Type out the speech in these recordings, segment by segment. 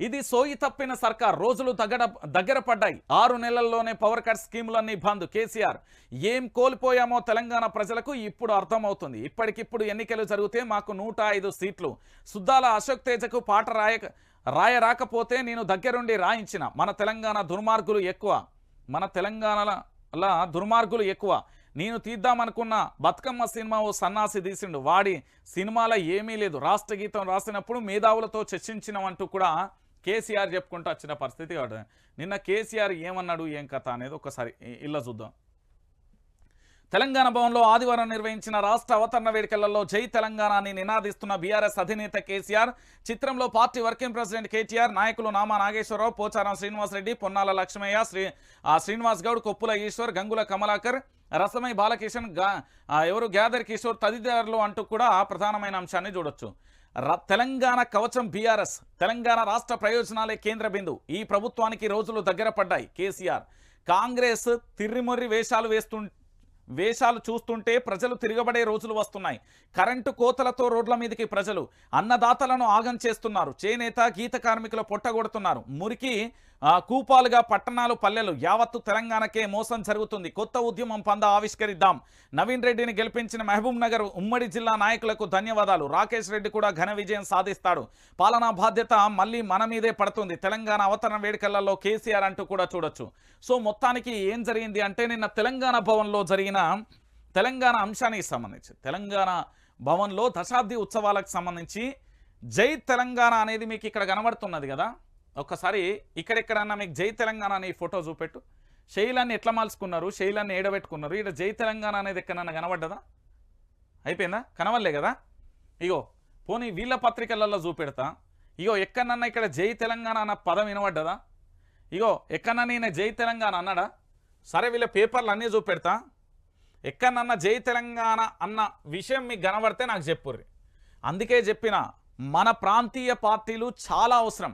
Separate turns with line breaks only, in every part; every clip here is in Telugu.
ఇది సోయి తప్పిన సర్కార్. రోజులు దగ్గర దగ్గర పడ్డాయి. ఆరు నెలల్లోనే పవర్ కట్ స్కీములన్నీ బంద్. కేసీఆర్ ఏం కోల్పోయామో తెలంగాణ ప్రజలకు ఇప్పుడు అర్థమవుతుంది. ఇప్పటికిప్పుడు ఎన్నికలు జరిగితే మాకు నూట ఐదు సీట్లు. సుద్దాల అశోక్ తేజకు పాట రాయక రాయరాకపోతే నేను దగ్గరుండి రాయించిన. మన తెలంగాణ దుర్మార్గులు ఎక్కువ. మన తెలంగాణలో దుర్మార్గులు ఎక్కువ. నేను తీద్దామనుకున్న బతుకమ్మ సినిమా ఓ సన్నాసి తీసిండు. వాడి సినిమాలో ఏమీ లేదు. రాష్ట్ర గీతం రాసినప్పుడు మేధావులతో చర్చించినవంటూ కూడా కేసీఆర్ చెప్పుకుంటూ వచ్చిన పరిస్థితి కాబట్టి నిన్న కేసీఆర్ ఏమన్నాడు ఏం కథ అనేది ఒకసారి ఇళ్ళ ఇలా చూద్దాం. తెలంగాణ భవన్లో ఆదివారం నిర్వహించిన రాష్ట్ర అవతరణ వేడుకలలో జై తెలంగాణని నినాదిస్తున్న బీఆర్ఎస్ అధినేత కేసీఆర్ చిత్రంలో పార్టీ వర్కింగ్ ప్రెసిడెంట్ కేటీఆర్ నాయకులు నామా నాగేశ్వరరావు పోచారం శ్రీనివాసరెడ్డి పొన్నాల లక్ష్మయ్య శ్రీ ఆ శ్రీనివాస్ గౌడ్ కొప్పుల ఈశ్వర్ గంగుల కమలాకర్ రసమై బాలకిషన్గా ఎవరు గ్యాదర్ కిషోర్ తదితరులు అంటూ కూడా ప్రధానమైన అంశాన్ని చూడొచ్చు. తెలంగాణ కవచం బీఆర్ఎస్ తెలంగాణ రాష్ట్ర ప్రయోజనాలే కేంద్ర బిందు. ఈ ప్రభుత్వానికి రోజులు దగ్గర పడ్డాయి కేసీఆర్. కాంగ్రెస్ తిర్రిమొర్రి వేషాలు వేస్తు వేషాలు చూస్తుంటే ప్రజలు తిరగబడే రోజులు వస్తున్నాయి. కరెంటు కోతలతో రోడ్ల మీదకి ప్రజలు అన్నదాతలను ఆగం చేస్తున్నారు. చేనేత గీత కార్మికులు పొట్టగొడుతున్నారు మురికి కూపాలుగా పట్టణాలు పల్లెలు యావత్తు తెలంగాణకే మోసం జరుగుతుంది. కొత్త ఉద్యమం పంద ఆవిష్కరిద్దాం. నవీన్ రెడ్డిని గెలిపించిన మహబూబ్ నగర్ ఉమ్మడి జిల్లా నాయకులకు ధన్యవాదాలు. రాకేష్ రెడ్డి కూడా ఘన విజయం సాధిస్తాడు. పాలనా బాధ్యత మళ్ళీ మన మీదే పడుతుంది. తెలంగాణ అవతరణ వేడుకలలో కేసీఆర్ అంటూ కూడా చూడొచ్చు. సో మొత్తానికి ఏం జరిగింది అంటే నిన్న తెలంగాణ భవన్లో జరిగిన తెలంగాణ అంశానికి సంబంధించి తెలంగాణ భవన్లో దశాబ్ది ఉత్సవాలకు సంబంధించి జై తెలంగాణ అనేది మీకు ఇక్కడ కనబడుతున్నది కదా. ఒక్కసారి ఇక్కడెక్కడన్నా మీకు జై తెలంగాణ అనే ఫోటో చూపెట్టు. శైలాన్ని ఎట్లా మాల్చుకున్నారు? శైలాన్ని ఏడబెట్టుకున్నారు? ఇక్కడ జై తెలంగాణ అనేది ఎక్కడన్నా కనబడ్డదా? అయిపోయిందా? కనబడలే కదా? ఇగో పోనీ వీళ్ళ పత్రికలలో చూపెడతా. ఇగో ఎక్కడన్నా ఇక్కడ జై తెలంగాణ అన్న పదం వినబడ్డదా? ఇగో ఎక్కడన్నా నేను జై తెలంగాణ అన్నాడా? సరే వీళ్ళ పేపర్లు అన్నీ చూపెడతా. ఎక్కడన్నా జై తెలంగాణ అన్న విషయం మీకు కనబడితే నాకు చెప్పుర్రి. అందుకే చెప్పిన మన ప్రాంతీయ పార్టీలు చాలా అవసరం.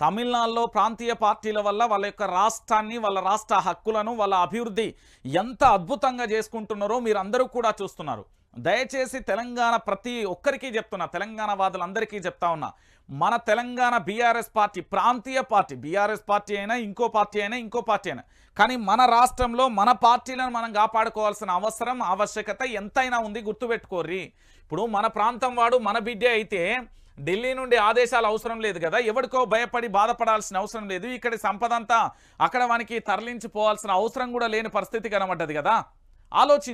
తమిళనాడులో ప్రాంతీయ పార్టీల వల్ల వాళ్ళ యొక్క రాష్ట్రాన్ని వాళ్ళ రాష్ట్ర హక్కులను వాళ్ళ అభివృద్ధి ఎంత అద్భుతంగా చేసుకుంటున్నారో మీరు అందరూ కూడా చూస్తున్నారు. దయచేసి తెలంగాణ ప్రతి ఒక్కరికి చెప్తున్నా తెలంగాణ వాదులందరికీ చెప్తా ఉన్నా. మన తెలంగాణ బీఆర్ఎస్ పార్టీ ప్రాంతీయ పార్టీ బీఆర్ఎస్ పార్టీ అయినా ఇంకో పార్టీ అయినా ఇంకో పార్టీ అయినా. కానీ మన రాష్ట్రంలో మన పార్టీలను మనం కాపాడుకోవాల్సిన అవసరం ఆవశ్యకత ఎంతైనా ఉంది గుర్తుపెట్టుకోర్రి. ఇప్పుడు మన ప్రాంతం వాడు మన బిడ్డే అయితే ఢిల్లీ నుండి ఆదేశాలు అవసరం లేదు కదా. ఎవరికో భయపడి బాధపడాల్సిన అవసరం లేదు. ఇక్కడ సంపదంతా అక్కడ వానికి తరలించిపోవాల్సిన అవసరం కూడా లేని పరిస్థితి కనబడ్డది కదా. ఆలోచించ